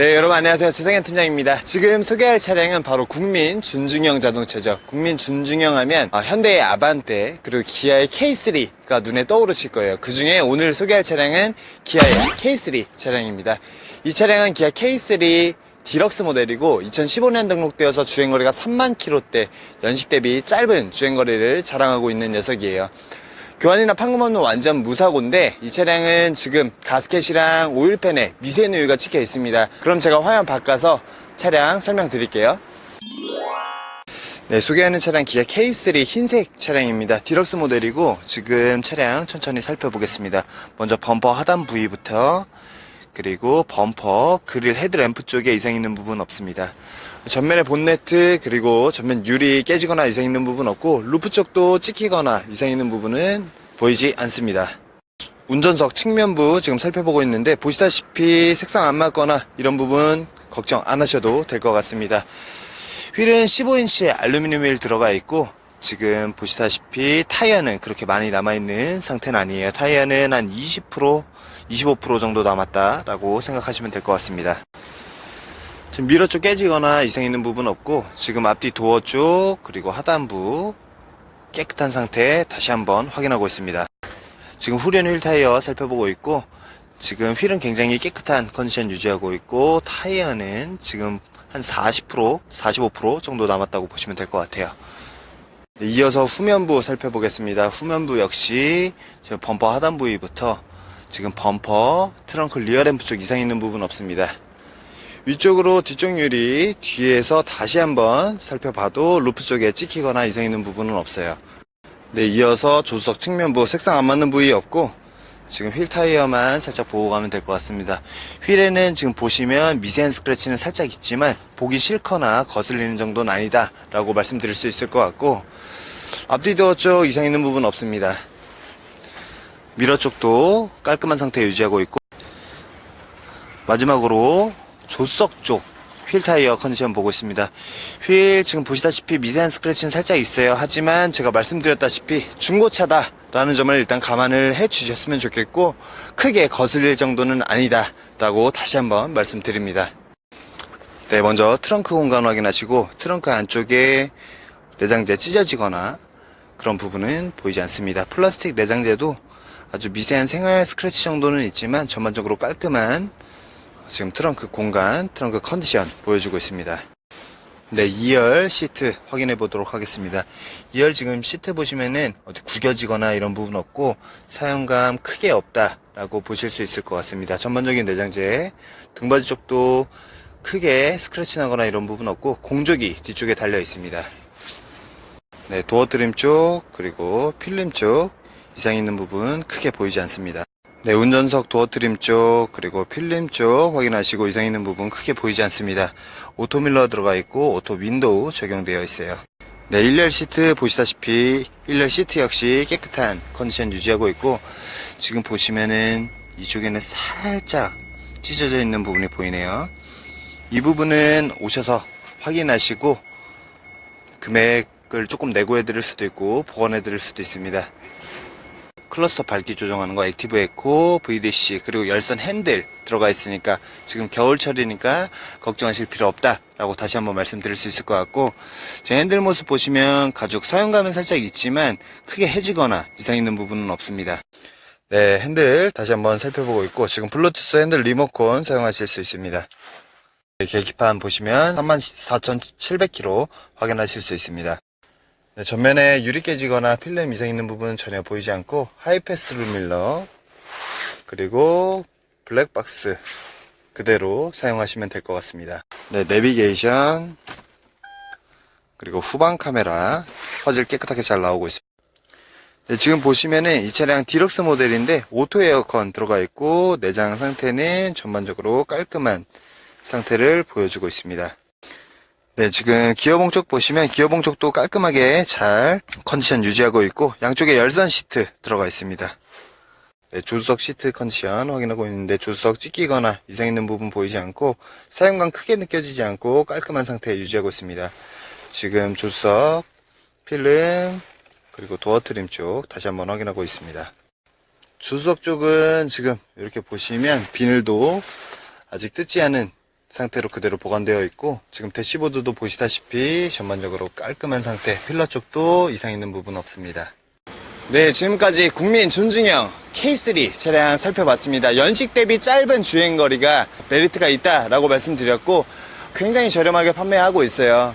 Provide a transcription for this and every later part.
네, 여러분 안녕하세요. 최성현 팀장입니다. 지금 소개할 차량은 바로 국민 준중형 자동차죠. 국민 준중형 하면 어, 현대의 아반떼 그리고 기아의 K3가 눈에 떠오르실 거예요. 그 중에 오늘 소개할 차량은 기아의 K3 차량입니다. 이 차량은 기아 K3 디럭스 모델이고 2015년 등록되어서 주행거리가 3만 킬로대 연식 대비 짧은 주행거리를 자랑하고 있는 녀석이에요. 교환이나 판금 없는 완전 무사고인데 이 차량은 지금 가스켓이랑 오일팬에 미세누유가 찍혀 있습니다. 그럼 제가 화면 바꿔서 차량 설명드릴게요. 네, 소개하는 차량 기아 K3 흰색 차량입니다. 디럭스 모델이고 지금 차량 천천히 살펴보겠습니다. 먼저 범퍼 하단 부위부터 그리고 범퍼, 그릴 헤드램프 쪽에 이상 있는 부분 없습니다. 전면의 본네트 그리고 전면 유리 깨지거나 이상 있는 부분 없고 루프 쪽도 찍히거나 이상 있는 부분은 보이지 않습니다. 운전석 측면부 지금 살펴보고 있는데 보시다시피 색상 안 맞거나 이런 부분 걱정 안 하셔도 될 것 같습니다. 휠은 15인치의 알루미늄 휠 들어가 있고 지금 보시다시피 타이어는 그렇게 많이 남아있는 상태는 아니에요. 타이어는 한 20%, 25% 정도 남았다라고 생각하시면 될 것 같습니다. 지금 미러 쪽 깨지거나 이상 있는 부분 없고 지금 앞뒤 도어 쪽 그리고 하단부 깨끗한 상태 다시 한번 확인하고 있습니다. 지금 후륜 휠 타이어 살펴보고 있고 지금 휠은 굉장히 깨끗한 컨디션 유지하고 있고 타이어는 지금 한 40%, 45% 정도 남았다고 보시면 될 것 같아요. 네, 이어서 후면부 살펴보겠습니다. 후면부 역시 지금 범퍼 하단 부위부터 지금 범퍼, 트렁크 리어램프 쪽 이상 있는 부분 없습니다. 위쪽으로 뒤쪽 유리 뒤에서 다시 한번 살펴봐도 루프 쪽에 찍히거나 이상 있는 부분은 없어요. 네, 이어서 조수석 측면부 색상 안 맞는 부위 없고 지금 휠 타이어만 살짝 보고 가면 될 것 같습니다. 휠에는 지금 보시면 미세한 스크래치는 살짝 있지만 보기 싫거나 거슬리는 정도는 아니다 라고 말씀드릴 수 있을 것 같고 앞뒤 도어 쪽 이상 있는 부분 없습니다. 미러 쪽도 깔끔한 상태 유지하고 있고 마지막으로 조수석 쪽 휠 타이어 컨디션 보고 있습니다. 휠 지금 보시다시피 미세한 스크래치는 살짝 있어요. 하지만 제가 말씀드렸다시피 중고차다 라는 점을 일단 감안을 해 주셨으면 좋겠고 크게 거슬릴 정도는 아니다 라고 다시 한번 말씀드립니다. 네, 먼저 트렁크 공간 확인하시고 트렁크 안쪽에 내장재 찢어지거나 그런 부분은 보이지 않습니다. 플라스틱 내장재도 아주 미세한 생활 스크래치 정도는 있지만 전반적으로 깔끔한 지금 트렁크 공간, 트렁크 컨디션 보여주고 있습니다. 네, 2열 시트 확인해 보도록 하겠습니다. 2열 지금 시트 보시면은 어디 구겨지거나 이런 부분 없고 사용감 크게 없다라고 보실 수 있을 것 같습니다. 전반적인 내장재, 등받이 쪽도 크게 스크래치 나거나 이런 부분 없고 공조기 뒤쪽에 달려 있습니다. 네, 도어 트림 쪽 그리고 필름 쪽 이상 있는 부분 크게 보이지 않습니다. 네, 운전석 도어 트림 쪽 그리고 필름 쪽 확인하시고 이상 있는 부분 크게 보이지 않습니다. 오토밀러 들어가 있고 오토 윈도우 적용되어 있어요. 네, 1열 시트 보시다시피 1열 시트 역시 깨끗한 컨디션 유지하고 있고 지금 보시면은 이쪽에는 살짝 찢어져 있는 부분이 보이네요. 이 부분은 오셔서 확인하시고 금액을 조금 내고 해 드릴 수도 있고 보완해 드릴 수도 있습니다. 클러스터 밝기 조정하는 거 액티브 에코, VDC 그리고 열선 핸들 들어가 있으니까 지금 겨울철이니까 걱정하실 필요 없다라고 다시 한번 말씀드릴 수 있을 것 같고 제 핸들 모습 보시면 가죽 사용감은 살짝 있지만 크게 해지거나 이상 있는 부분은 없습니다. 네, 핸들 다시 한번 살펴보고 있고 지금 블루투스 핸들 리모컨 사용하실 수 있습니다. 네, 계기판 보시면 34,700km 확인하실 수 있습니다. 네, 전면에 유리 깨지거나 필름 이상 있는 부분은 전혀 보이지 않고 하이패스 룸밀러 그리고 블랙박스 그대로 사용하시면 될 것 같습니다. 네, 내비게이션 그리고 후방 카메라 화질 깨끗하게 잘 나오고 있습니다. 네, 지금 보시면은 이 차량 디럭스 모델인데 오토 에어컨 들어가 있고 내장 상태는 전반적으로 깔끔한 상태를 보여주고 있습니다. 네, 지금 기어봉 쪽 보시면 기어봉 쪽도 깔끔하게 잘 컨디션 유지하고 있고 양쪽에 열선 시트 들어가 있습니다. 네, 조수석 시트 컨디션 확인하고 있는데 조수석 찢기거나 이상 있는 부분 보이지 않고 사용감 크게 느껴지지 않고 깔끔한 상태 유지하고 있습니다. 지금 조수석 필름 그리고 도어 트림 쪽 다시 한번 확인하고 있습니다. 조수석 쪽은 지금 이렇게 보시면 비늘도 아직 뜯지 않은 상태로 그대로 보관되어 있고 지금 대시보드도 보시다시피 전반적으로 깔끔한 상태 필러 쪽도 이상 있는 부분 없습니다. 네 지금까지 국민 존중형 K3 차량 살펴봤습니다. 연식 대비 짧은 주행거리가 메리트가 있다 라고 말씀드렸고 굉장히 저렴하게 판매하고 있어요.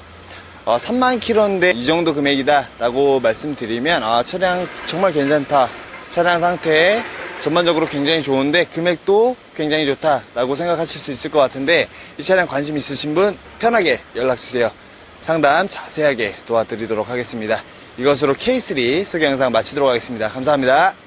어, 3만 킬로인데 이 정도 금액이다 라고 말씀드리면 아 차량 정말 괜찮다. 차량 상태 전반적으로 굉장히 좋은데 금액도 굉장히 좋다 라고 생각하실 수 있을 것 같은데 이 차량 관심 있으신 분 편하게 연락 주세요. 상담 자세하게 도와드리도록 하겠습니다. 이것으로 K3 소개 영상 마치도록 하겠습니다. 감사합니다